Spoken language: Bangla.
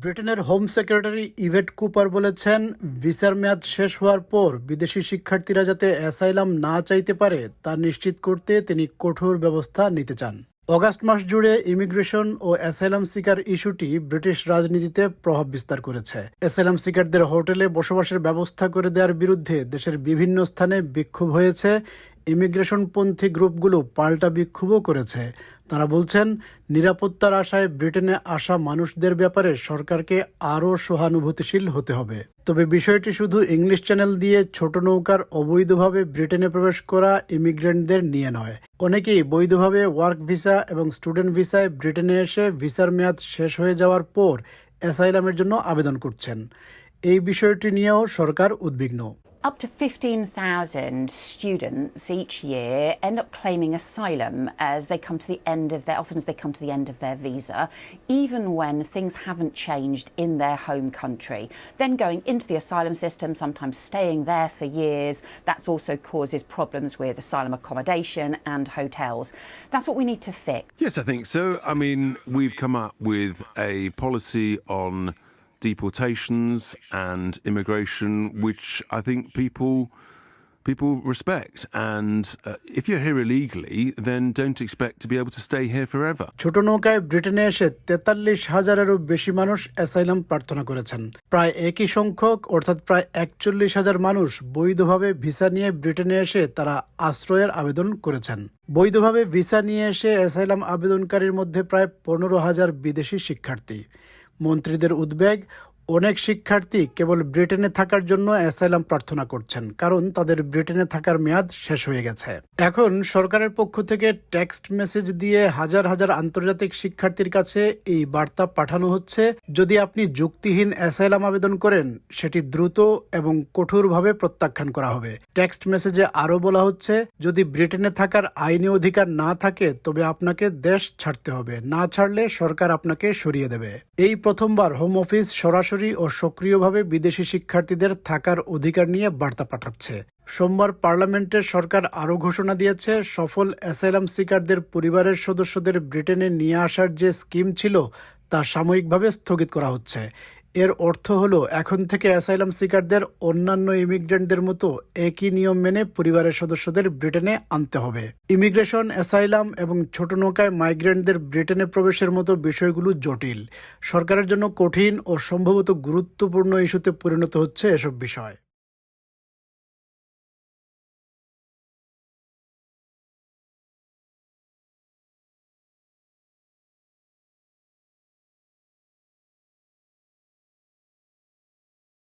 ব্রিটেনের হোম সেক্রেটারি ইভেট কুপার বলেছেন, ভিসার মেয়াদ শেষ হওয়ার পর বিদেশি শিক্ষার্থীরা যাতে অ্যাসাইলাম না চাইতে পারে তা নিশ্চিত করতে তিনি কঠোর ব্যবস্থা নিতে চান। অগাস্ট মাস জুড়ে ইমিগ্রেশন ও অ্যাসাইলাম সিকার ইস্যুটি ব্রিটিশ রাজনীতিতে প্রভাব বিস্তার করেছে। অ্যাসাইলাম সিকারদের হোটেলে বসবাসের ব্যবস্থা করে দেওয়ার বিরুদ্ধে দেশের বিভিন্ন স্থানে বিক্ষোভ হয়েছে। ইমিগ্রেশনপন্থী গ্রুপগুলো পাল্টা বিক্ষোভও করেছে। তারা বলছেন, নিরাপত্তার আশায় ব্রিটেনে আসা মানুষদের ব্যাপারে সরকারকে আরও সহানুভূতিশীল হতে হবে। তবে বিষয়টি শুধু ইংলিশ চ্যানেল দিয়ে ছোট নৌকার অবৈধভাবে ব্রিটেনে প্রবেশ করা ইমিগ্রেন্টদের নিয়ে নয়। অনেকেই বৈধভাবে ওয়ার্ক ভিসা এবং স্টুডেন্ট ভিসায় ব্রিটেনে এসে ভিসার মেয়াদ শেষ হয়ে যাওয়ার পর অ্যাসাইলামের জন্য আবেদন করছেন। এই বিষয়টি নিয়েও সরকার উদ্বিগ্ন। Up to 15,000 students each year end up claiming asylum as they come to the end of their, often as they come to the end of their visa, even when things haven't changed in their home country. Then going into the asylum system, sometimes staying there for years, that's also causes problems with asylum accommodation and hotels. That's what we need to fix. Yes, I think so. I mean, we've come up with a policy on deportations and immigration, which I think people people respect. And uh, if you're here illegally, then don't expect to be able to stay here forever. ছোট নৌকায় ব্রিটেনে এসে তেতাল্লিশ হাজারেরও বেশি মানুষ অ্যাসাইলাম প্রার্থনা করেছেন প্রায় একই সংখ্যক অর্থাৎ প্রায় একচল্লিশ হাজার মানুষ বৈধভাবে ভিসা নিয়ে ব্রিটেনে এসে তারা আশ্রয়ের আবেদন করেছেন বৈধভাবে ভিসা নিয়ে এসে অ্যাসাইলাম আবেদনকারীর মধ্যে প্রায় পনেরো হাজার বিদেশি শিক্ষার্থী মন্ত্রীদের উদ্বেগ অনেক শিক্ষার্থী কেবল ব্রিটেনে থাকার জন্য অ্যাসাইলাম প্রার্থনা করছেন, কারণ তাদের ব্রিটেনে থাকার মেয়াদ শেষ হয়ে গেছে। এখন সরকারের পক্ষ থেকে টেক্সট মেসেজ দিয়ে হাজার হাজার আন্তর্জাতিক শিক্ষার্থীর কাছে এই বার্তা পাঠানো হচ্ছে। যদি আপনি যুক্তিহীন অ্যাসাইলাম আবেদন করেন, সেটি দ্রুত এবং কঠোরভাবে প্রত্যাখ্যান করা হবে। টেক্সট মেসেজে আরও বলা হচ্ছে, যদি ব্রিটেনে থাকার আইনি অধিকার না থাকে, তবে আপনাকে দেশ ছাড়তে হবে। না ছাড়লে সরকার আপনাকে সরিয়ে দেবে। এই প্রথমবার হোম অফিস সরাসরি ও সক্রিয়ভাবে বিদেশি শিক্ষার্থীদের থাকার অধিকার নিয়ে বার্তা পাঠাচ্ছে। সোমবার পার্লামেন্টে সরকার আরও ঘোষণা দিয়েছে, সফল অ্যাসাইলাম সিকারদের পরিবারের সদস্যদের ব্রিটেনে নিয়ে আসার যে স্কিম ছিল, তা সাময়িকভাবে স্থগিত করা হচ্ছে। এর অর্থ হলো, এখন থেকে অ্যাসাইলাম সিকারদের অন্যান্য ইমিগ্রেন্টদের মতো একই নিয়ম মেনে পরিবারের সদস্যদের ব্রিটেনে আনতে হবে। ইমিগ্রেশন, অ্যাসাইলাম এবং ছোট নৌকায় মাইগ্রেন্টদের ব্রিটেনে প্রবেশের মতো বিষয়গুলো জটিল। সরকারের জন্য কঠিন ও সম্ভবত গুরুত্বপূর্ণ ইস্যুতে পরিণত হচ্ছে এসব বিষয়।